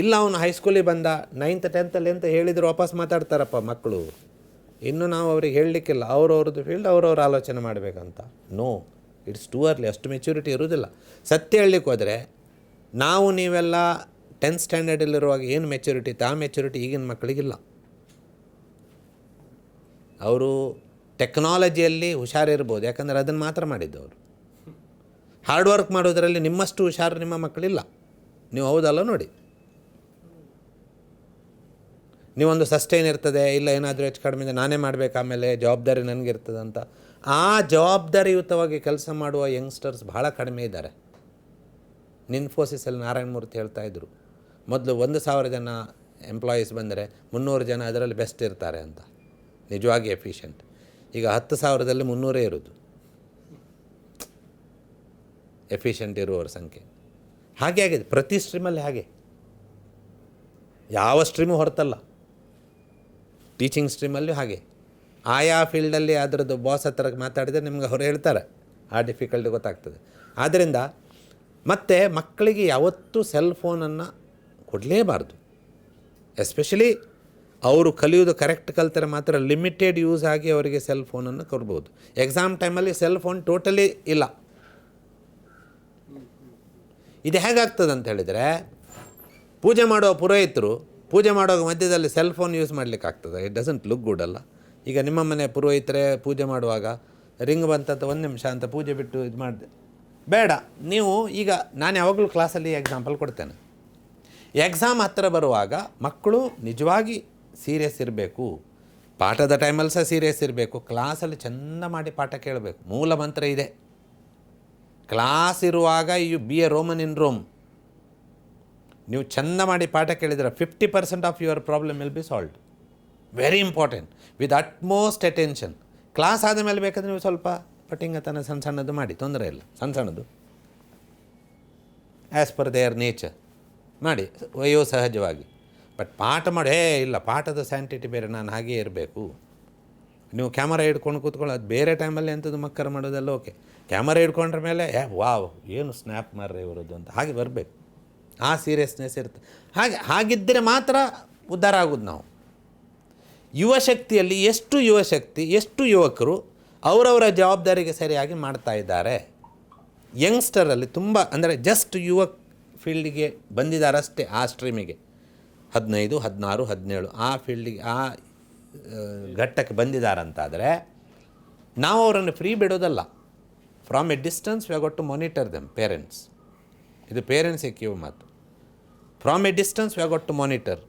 ಇಲ್ಲ, ಅವನು ಹೈಸ್ಕೂಲಿಗೆ ಬಂದ. ನೈನ್ತ್ ಟೆಂತಲ್ಲಿ ಅಂತ ಹೇಳಿದ್ರು ವಾಪಸ್ ಮಾತಾಡ್ತಾರಪ್ಪ ಮಕ್ಕಳು. ಇನ್ನು ನಾವು ಅವ್ರಿಗೆ ಹೇಳಲಿಕ್ಕಿಲ್ಲ. ಅವ್ರವ್ರದ್ದು ಫೀಲ್ಡ್ ಅವ್ರವ್ರ ಆಲೋಚನೆ ಮಾಡಬೇಕಂತ. ನೋ ಇಟ್ಸ್ ಟೂ ಅರ್ಲಿ ಅಷ್ಟು ಮೆಚ್ಯೂರಿಟಿ ಇರೋದಿಲ್ಲ ಸತ್ಯ ಹೇಳಲಿಕ್ಕೆ ಹೋದರೆ, ನಾವು ನೀವೆಲ್ಲ ಟೆಂತ್ ಸ್ಟ್ಯಾಂಡರ್ಡಲ್ಲಿರುವಾಗ ಏನು ಮೆಚ್ಯೂರಿಟಿ ಆ ಮೆಚ್ಯೂರಿಟಿ ಈಗಿನ ಮಕ್ಕಳಿಗಿಲ್ಲ ಅವರು ಟೆಕ್ನಾಲಜಿಯಲ್ಲಿ ಹುಷಾರಿರ್ಬೋದು. ಯಾಕಂದರೆ ಅದನ್ನು ಮಾತ್ರ ಮಾಡಿದ್ದು ಅವರು. ಹಾರ್ಡ್ ವರ್ಕ್ ಮಾಡೋದರಲ್ಲಿ ನಿಮ್ಮಷ್ಟು ಹುಷಾರು ನಿಮ್ಮ ಮಕ್ಕಳಿಲ್ಲ. ನೀವು ಹೌದಲ್ಲ ನೋಡಿ. ನೀವೊಂದು ಸಸ್ಟೈನ್ ಇರ್ತದೆ, ಇಲ್ಲ ಏನಾದರೂ ಹೆಚ್ಚು ಕಡಿಮೆ ಇದೆ, ನಾನೇ ಮಾಡಬೇಕು, ಆಮೇಲೆ ಜವಾಬ್ದಾರಿ ನನಗಿರ್ತದೆ ಅಂತ. ಆ ಜವಾಬ್ದಾರಿಯುತವಾಗಿ ಕೆಲಸ ಮಾಡುವ ಯಂಗ್ಸ್ಟರ್ಸ್ ಭಾಳ ಕಡಿಮೆ ಇದ್ದಾರೆ. ನಿನ್ಫೋಸಿಸಲ್ಲಿ ನಾರಾಯಣ ಮೂರ್ತಿ ಹೇಳ್ತಾ ಇದ್ರು, ಮೊದಲು ಒಂದು ಸಾವಿರ ಜನ ಎಂಪ್ಲಾಯೀಸ್ ಬಂದರೆ ಮುನ್ನೂರು ಜನ ಅದರಲ್ಲಿ ಬೆಸ್ಟ್ ಇರ್ತಾರೆ ಅಂತ. ನಿಜವಾಗಿ ಎಫಿಷಿಯಂಟ್ ಈಗ ಹತ್ತು ಸಾವಿರದಲ್ಲಿ ಮುನ್ನೂರೇ ಇರೋದು. ಎಫಿಷಿಯಂಟ್ ಇರುವವರ ಸಂಖ್ಯೆ. ಹಾಗೆ ಆಗಿದೆ, ಪ್ರತಿ ಸ್ಟ್ರೀಮಲ್ಲಿ ಹಾಗೆ. ಯಾವ ಸ್ಟ್ರೀಮು ಹೊರತಲ್ಲ. ಟೀಚಿಂಗ್ ಸ್ಟ್ರೀಮಲ್ಲೂ ಹಾಗೆ. ಆಯಾ ಫೀಲ್ಡಲ್ಲಿ ಅದರದ್ದು ಬಾಸ್ ಹತ್ರ ಮಾತಾಡಿದರೆ ನಿಮ್ಗೆ ಅವ್ರು ಹೇಳ್ತಾರೆ, ಆ ಡಿಫಿಕಲ್ಟಿ ಗೊತ್ತಾಗ್ತದೆ. ಆದ್ದರಿಂದ ಮತ್ತು ಮಕ್ಕಳಿಗೆ ಯಾವತ್ತೂ ಸೆಲ್ ಫೋನನ್ನು ಕೊಡಲೇಬಾರ್ದು. ಎಸ್ಪೆಷಲಿ ಅವರು ಕಲಿಯೋದು ಕರೆಕ್ಟ್ ಕಲ್ತರೆ ಮಾತ್ರ ಲಿಮಿಟೆಡ್ ಯೂಸ್ ಆಗಿ ಅವರಿಗೆ ಸೆಲ್ ಫೋನನ್ನು ಕೊಡ್ಬೋದು. ಎಕ್ಸಾಮ್ ಟೈಮಲ್ಲಿ ಸೆಲ್ ಫೋನ್ ಟೋಟಲಿ ಇಲ್ಲ. ಇದು ಹೇಗಾಗ್ತದೆ ಅಂತ ಹೇಳಿದರೆ, ಪೂಜೆ ಮಾಡುವ ಪುರೋಹಿತರು ಪೂಜೆ ಮಾಡುವಾಗ ಮಧ್ಯದಲ್ಲಿ ಸೆಲ್ ಫೋನ್ ಯೂಸ್ ಮಾಡಲಿಕ್ಕೆ ಆಗ್ತದೆ ಇಟ್ ಡಸಂಟ್ ಲುಕ್ ಗುಡ್ ಅಲ್ಲ. ಈಗ ನಿಮ್ಮ ಮನೆ ಪುರೋಹಿತರೆ ಪೂಜೆ ಮಾಡುವಾಗ ರಿಂಗ್ ಬಂತಂತ ಒಂದು ನಿಮಿಷ ಅಂತ ಪೂಜೆ ಬಿಟ್ಟು ಇದು ಮಾಡಿದೆ. ಬೇಡ, ನೀವು ಈಗ ನಾನು ಯಾವಾಗಲೂ ಕ್ಲಾಸಲ್ಲಿ ಎಕ್ಸಾಂಪಲ್ ಕೊಡ್ತೇನೆ. ಎಕ್ಸಾಮ್ ಹತ್ತಿರ ಬರುವಾಗ ಮಕ್ಕಳು ನಿಜವಾಗಿ ಸೀರಿಯಸ್ ಇರಬೇಕು. ಪಾಠದ ಟೈಮಲ್ಲಿ ಸಹ ಸೀರಿಯಸ್ ಇರಬೇಕು. ಕ್ಲಾಸಲ್ಲಿ ಚೆಂದ ಮಾಡಿ ಪಾಠ ಕೇಳಬೇಕು. ಮೂಲ ಮಂತ್ರ ಇದೆ. ಕ್ಲಾಸ್ ಇರುವಾಗ you be a Roman in Rome ನೀವು ಚೆಂದ ಮಾಡಿ ಪಾಠ ಕೇಳಿದರೆ fifty percent of your problem will be solved very important with utmost attention class ಆದ ಮೇಲೆ ಬೇಕಾದರೆ ನೀವು ಸ್ವಲ್ಪ ಪಟ್ಟಿಂಗತನ ಸಣ್ಣ ಸಣ್ಣದು ಮಾಡಿ, ತೊಂದರೆ ಇಲ್ಲ. ಸಣ್ಣ ಸಣ್ಣದು ಆ್ಯಸ್ ಪರ್ ದೇಯರ್ ನೇಚರ್ ಮಾಡಿ, ವಯೋ ಸಹಜವಾಗಿ. ಬಟ್ ಪಾಠ ಮಾಡಿ, ಏ, ಇಲ್ಲ, ಪಾಠದ ಸ್ಯಾಂಟಿಟಿ ಬೇರೆ, ನಾನು ಹಾಗೇ ಇರಬೇಕು. ನೀವು ಕ್ಯಾಮರಾ ಹಿಡ್ಕೊಂಡು ಕೂತ್ಕೊಳ್ಳೋ, ಅದು ಬೇರೆ ಟೈಮಲ್ಲಿ ಎಂಥದ್ದು ಮಕ್ಕರ ಮಾಡೋದೆಲ್ಲ ಓಕೆ ಕ್ಯಾಮರಾ ಹಿಡ್ಕೊಂಡ್ರ ಮೇಲೆ, ಏ, ವಾವ್, ಏನು ಸ್ನ್ಯಾಪ್ ಮಾರ್ರೆ ಇವರದ್ದು ಅಂತ. ಹಾಗೆ ಬರಬೇಕು. ಆ ಸೀರಿಯಸ್ನೆಸ್ ಇರುತ್ತೆ. ಹಾಗೆ, ಹಾಗಿದ್ದರೆ ಮಾತ್ರ ಉದ್ಧಾರ ಆಗೋದು ನಾವು. ಯುವಶಕ್ತಿಯಲ್ಲಿ ಎಷ್ಟು ಯುವಶಕ್ತಿ ಎಷ್ಟು ಯುವಕರು ಅವರವರ ಜವಾಬ್ದಾರಿಗೆ ಸರಿಯಾಗಿ ಮಾಡ್ತಾ ಇದ್ದಾರೆ. ಯಂಗ್ಸ್ಟರಲ್ಲಿ ತುಂಬ, ಅಂದರೆ ಜಸ್ಟ್ ಯುವ ಫೀಲ್ಡಿಗೆ ಬಂದಿದ್ದಾರಷ್ಟೇ ಆ ಸ್ಟ್ರೀಮಿಗೆ ಹದಿನೈದು, ಹದಿನಾರು, ಹದಿನೇಳು ಆ ಫೀಲ್ಡಿಗೆ ಆ ಘಟ್ಟಕ್ಕೆ ಬಂದಿದ್ದಾರಂತಾದರೆ ನಾವು ಅವರನ್ನು free ಬಿಡೋದಲ್ಲ. From a distance we got to monitor them parents ಇದು ಪೇರೆಂಟ್ಸಿಗೆ ಕಿವು ಮಾತು. From a distance we got to monitor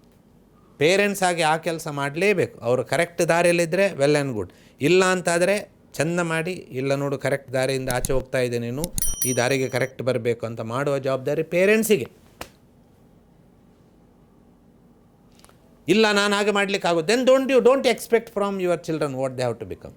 parents ಆಗಿ ಆ ಕೆಲಸ ಮಾಡಲೇಬೇಕು. ಅವರು ಕರೆಕ್ಟ್ ದಾರಿಯಲ್ಲಿದ್ದರೆ ವೆಲ್ ಆ್ಯಂಡ್ ಗುಡ್ ಇಲ್ಲ ಅಂತಾದರೆ ಚೆಂದ ಮಾಡಿ, ಇಲ್ಲ ನೋಡು ಕರೆಕ್ಟ್ ದಾರಿಯಿಂದ ಆಚೆ ಹೋಗ್ತಾ ಇದ್ದೆ ನೀನು, ಈ ದಾರಿಗೆ ಕರೆಕ್ಟ್ ಬರಬೇಕು ಅಂತ ಮಾಡುವ ಜವಾಬ್ದಾರಿ ಪೇರೆಂಟ್ಸಿಗೆ ಇಲ್ಲ, ನಾನು ಹಾಗೆ ಮಾಡಲಿಕ್ಕಾಗುತ್ತೆ then don't you don't expect from your children what they have to become